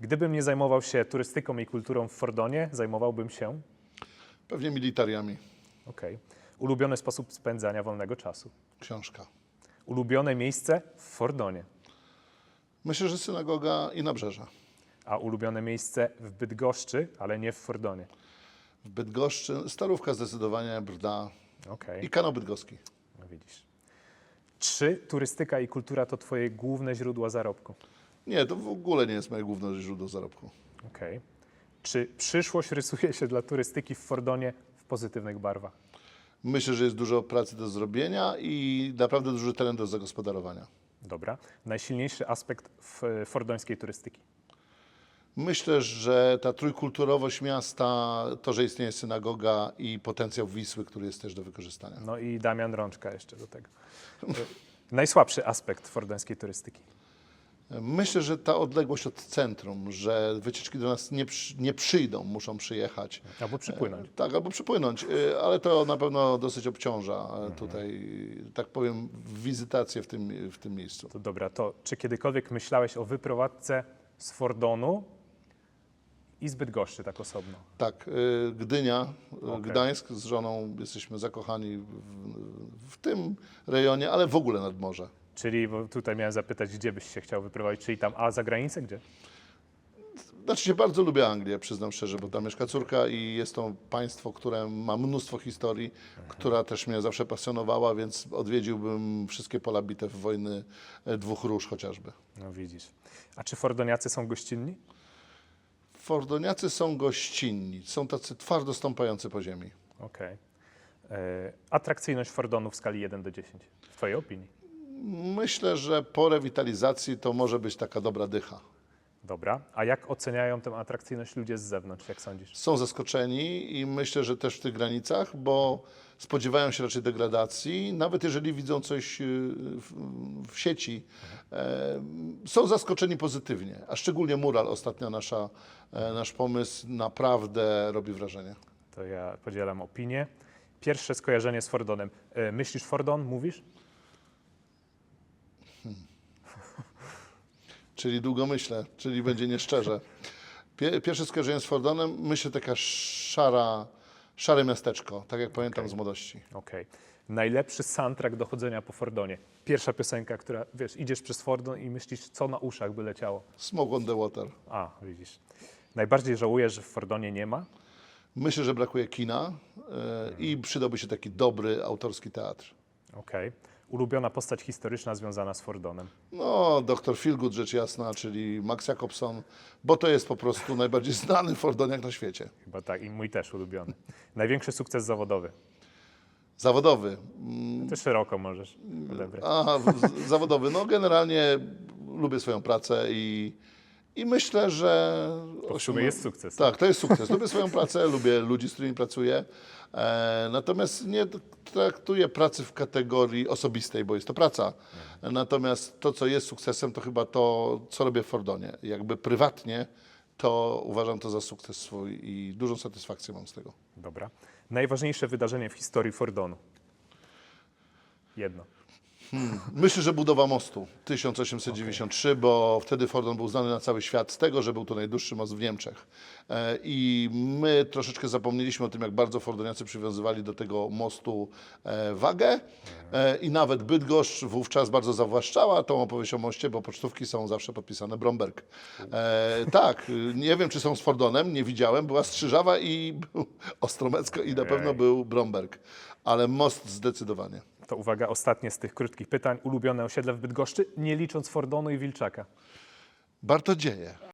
Gdybym nie zajmował się turystyką i kulturą w Fordonie, zajmowałbym się. Pewnie militariami. Okej. Ulubiony sposób spędzania wolnego czasu. Książka. Ulubione miejsce w Fordonie. Myślę, że synagoga i nabrzeża. A ulubione miejsce w Bydgoszczy, ale nie w Fordonie. W Bydgoszczy, Starówka zdecydowanie, Brda Okej. i kanał bydgoski. No widzisz. Czy turystyka i kultura to twoje główne źródła zarobku? Nie, to w ogóle nie jest moje główne źródło zarobku. Okej. Czy przyszłość rysuje się dla turystyki w Fordonie w pozytywnych barwach? Myślę, że jest dużo pracy do zrobienia i naprawdę duży teren do zagospodarowania. Dobra. Najsilniejszy aspekt f- fordońskiej turystyki. Myślę, że ta trójkulturowość miasta, to, że istnieje synagoga i potencjał Wisły, który jest też do wykorzystania. No i Damian Rączka jeszcze do tego. Y, Najsłabszy aspekt fordońskiej turystyki. Myślę, że ta odległość od centrum, że wycieczki do nas nie, przy, nie przyjdą, muszą przyjechać. Albo przypłynąć. Tak, albo przypłynąć, y, ale to na pewno dosyć obciąża e, tutaj, tak powiem, wizytację w tym, w tym miejscu. To dobra, to czy kiedykolwiek myślałeś o wyprowadzce z Fordonu i z Bydgoszczy tak osobno? Tak, y, Gdynia, y, Okej. Gdańsk z żoną jesteśmy zakochani w, w tym rejonie, ale w ogóle nad morze. Czyli bo tutaj miałem zapytać, gdzie byś się chciał wyprowadzić, czyli tam, a za granicę gdzie? Znaczy się bardzo lubię Anglię, przyznam szczerze, bo tam mieszka córka i jest to państwo, które ma mnóstwo historii, która też mnie zawsze pasjonowała, więc odwiedziłbym wszystkie pola bitew wojny e, dwóch róż chociażby. No widzisz. A czy Fordoniacy są gościnni? Fordoniacy są gościnni, są tacy twardo stąpający po ziemi. Okej. E, Atrakcyjność Fordonu w skali 1 do 10, w twojej opinii? Myślę, że po rewitalizacji to może być taka dobra dycha. Dobra. A jak oceniają tę atrakcyjność ludzie z zewnątrz, jak sądzisz? Są zaskoczeni i myślę, że też w tych granicach, bo spodziewają się raczej degradacji, nawet jeżeli widzą coś y, w, w sieci, e, są zaskoczeni pozytywnie, a szczególnie mural, ostatnio nasza, e, nasz pomysł naprawdę robi wrażenie. To ja podzielam opinię. Pierwsze skojarzenie z Fordonem. E, Myślisz Fordon, mówisz? Czyli długo myślę, czyli będzie nieszczerze. Pie, pierwsze skojarzenie z Fordonem, myślę taka szara, szare miasteczko, tak jak pamiętam z młodości. Okej. Najlepszy soundtrack do chodzenia po Fordonie. Pierwsza piosenka, która, wiesz, idziesz przez Fordon i myślisz, co na uszach by leciało. Smoke on the water. A, widzisz. Najbardziej żałuję, że w Fordonie nie ma. Myślę, że brakuje kina e, i przydałby się taki dobry autorski teatr. Okej. Ulubiona postać historyczna związana z Fordonem. No, doktor Feelgood, rzecz jasna, czyli Max Jacobson, bo to jest po prostu najbardziej znany Fordoniak na świecie. Chyba tak, i mój też ulubiony. Największy sukces zawodowy. Zawodowy. To szeroko możesz odebrać. A, zawodowy. No, generalnie lubię swoją pracę i, i myślę, że. To w sumie jest sukces. Tak, to jest sukces. Lubię swoją pracę, lubię ludzi, z którymi pracuję. E, natomiast nie traktuję pracy w kategorii osobistej, bo jest to praca. Natomiast to, co jest sukcesem, to chyba to, co robię w Fordonie. Jakby prywatnie, to uważam to za sukces swój i dużą satysfakcję mam z tego. Dobra. Najważniejsze wydarzenie w historii Fordonu. Jedno. Myślę, że budowa mostu 1893, bo wtedy Fordon był znany na cały świat z tego, że był to najdłuższy most w Niemczech. E, I my troszeczkę zapomnieliśmy o tym, jak bardzo Fordoniacy przywiązywali do tego mostu e, wagę. E, I nawet Bydgoszcz wówczas bardzo zawłaszczała tą opowieść o moście, bo pocztówki są zawsze podpisane Bromberg. Tak, nie wiem, czy są z Fordonem, nie widziałem. Była Strzyżawa i Ostromecko i na pewno był Bromberg. Ale most zdecydowanie. To uwaga, ostatnie z tych krótkich pytań. Ulubione osiedle w Bydgoszczy, nie licząc Fordonu i Wilczaka. Bartodzieje.